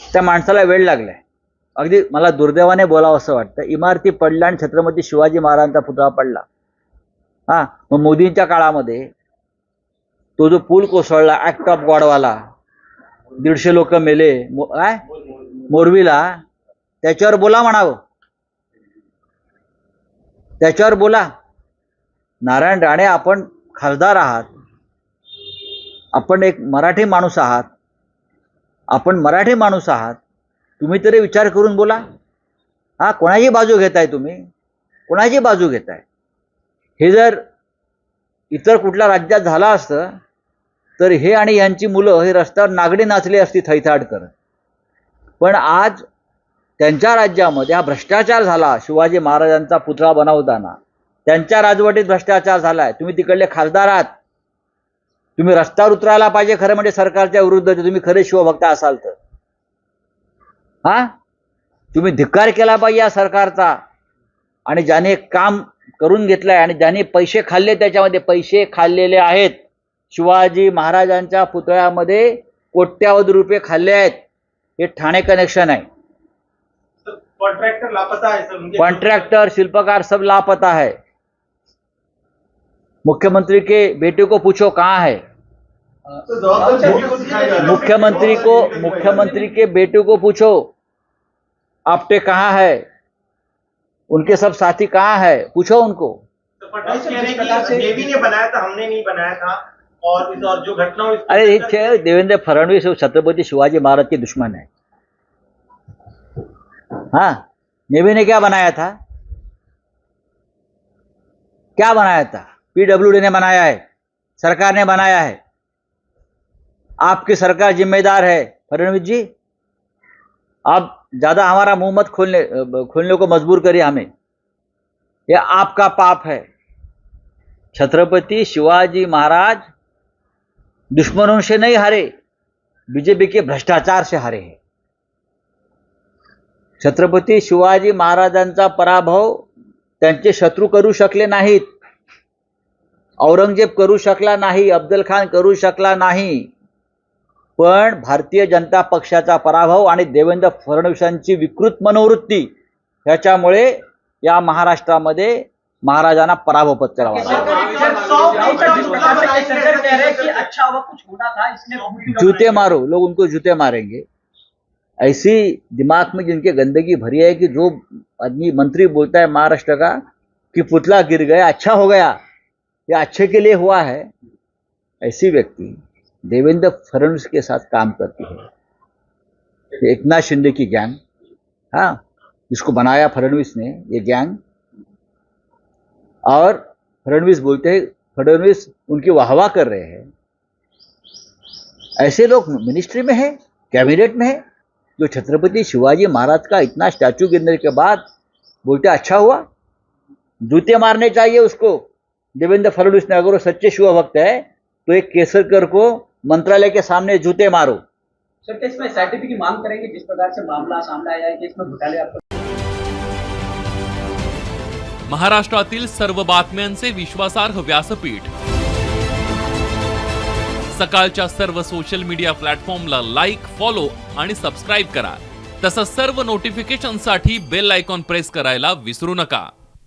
त्या माणसाला वेळ लागलाय. अगदी मला दुर्दैवाने बोलावं असं वाटतं. इमारती पडल्या आणि छत्रपती शिवाजी महाराजांचा पुतळा पडला. हा मग मोदींच्या काळामध्ये तो जो पूल कोसळला ऍक्ट ऑफ गॉडवाला दीडशे लोक मेले काय? मोरवीला त्याच्यावर बोला म्हणावं. त्याच्यावर बोला. नारायण राणे आपण खासदार आहात. आपण एक मराठी माणूस आहात आपण मराठी माणूस आहात तुम्ही तरी विचार करून बोला. हा कोणाची बाजू घेताय तुम्ही? कोणाची बाजू घेताय? हे जर इतर कुठल्या राज्यात झालं असतं तर हे आणि यांची मुलं हे रस्त्यावर नागडी नाचली असती थैथाड करत पण आज त्यांच्या राज्यामध्ये हा भ्रष्टाचार झाला शिवाजी महाराजांचा पुतळा बनवताना. त्यांच्या राजवटीत भ्रष्टाचार झाला आहे तुम्ही तिकडले खासदार आहात. तुम्ही रस्त्यावर उतरायला पाहिजे खरं म्हणजे सरकारच्या विरुद्ध तुम्ही खरे शिवभक्त असाल तर. हा? तुम्ही धिक्कार केला पाहिजे या सरकारचा. आणि ज्याने काम करून घेतलंय आणि ज्याने पैसे खाल्ले त्याच्यामध्ये पैसे खाल्लेले आहेत. शिवाजी महाराजांच्या पुतळ्यामध्ये कोट्यावधी रुपये खाल्ले आहेत. हे ठाणे कनेक्शन आहे. कॉन्ट्रॅक्टर लापता है उनके कॉन्ट्रैक्टर शिल्पकार सब लापता है मुख्यमंत्री के बेटे को पूछो कहाँ है? मुख्यमंत्री को मुख्यमंत्री के बेटे को पूछो आपटे कहाँ है? उनके सब साथी कहाँ है? पूछो उनको। तो ने बनाया था हमने नहीं बनाया था और और जो घटना अरे देवेंद्र फडणवीस छत्रपति शिवाजी महाराज के दुश्मन है। हाँ नेवी ने क्या बनाया था? क्या बनाया था? पीडब्ल्यूडी ने बनाया है सरकार ने बनाया है। आपकी सरकार जिम्मेदार है। फडणवीस जी, आप ज़्यादा हमारा मुँह मत खोलने खोलने को मजबूर करिए हमें। ये आपका पाप है। छत्रपति शिवाजी महाराज दुश्मनों से नहीं हारे, बीजेपी के भ्रष्टाचार से हारे हैं। छत्रपती शिवाजी महाराजांचा पराभव त्यांचे शत्रू करू शकले नाहीत। औरंगज़ेब करू शकला नाही, अफजल खान करू शकला नाही। पण भारतीय जनता पक्षाचा पराभव आणि देवेंद्र फडणवीसांची विकृत मनोवृत्ती ह्याच्यामुळे या महाराष्ट्रामध्ये महाराजांना पराभव पत्करावा जूते मारो लोग उनको जूते मारेंगे. ऐसी दिमाग में जिनके गंदगी भरी है कि जो आदमी मंत्री बोलता है महाराष्ट्र का कि पुतला गिर गया अच्छा हो गया ये अच्छे के लिए हुआ है ऐसी व्यक्ति। देवेंद्र फडणवीस के साथ काम करती है। ये एकनाथ शिंदे की गैंग। हाँ जिसको बनाया फडणवीस ने, ये गैंग। और फडणवीस बोलते हैं, फडणवीस उनकी वाहवा कर रहे हैं। ऐसे लोग मिनिस्ट्री में है कैबिनेट में है, जो छत्रपति शिवाजी महाराज का इतना स्टैचू गिरने के बाद बोलते अच्छा हुआ, जूते मारने चाहिए उसको। देवेंद्र फडणवीस ने, अगर वो सच्चे शिव भक्त है तो एक केसरकर को मंत्रालय के सामने जूते मारो। सर क्या इसमें एसआईटी की मांग करेंगे जिस प्रकार से मामला सामने आया है कि इसमें घोटाले आपको महाराष्ट्रातील सर्व बातम्यांचे विश्वासार्ह व्यासपीठ. सकाळच्या सर्व सोशल मीडिया प्लॅटफॉर्मला लाईक फॉलो आणि सबस्क्राईब करा. तसंच सर्व नोटिफिकेशनसाठी बेल आयकॉन प्रेस करायला विसरू नका.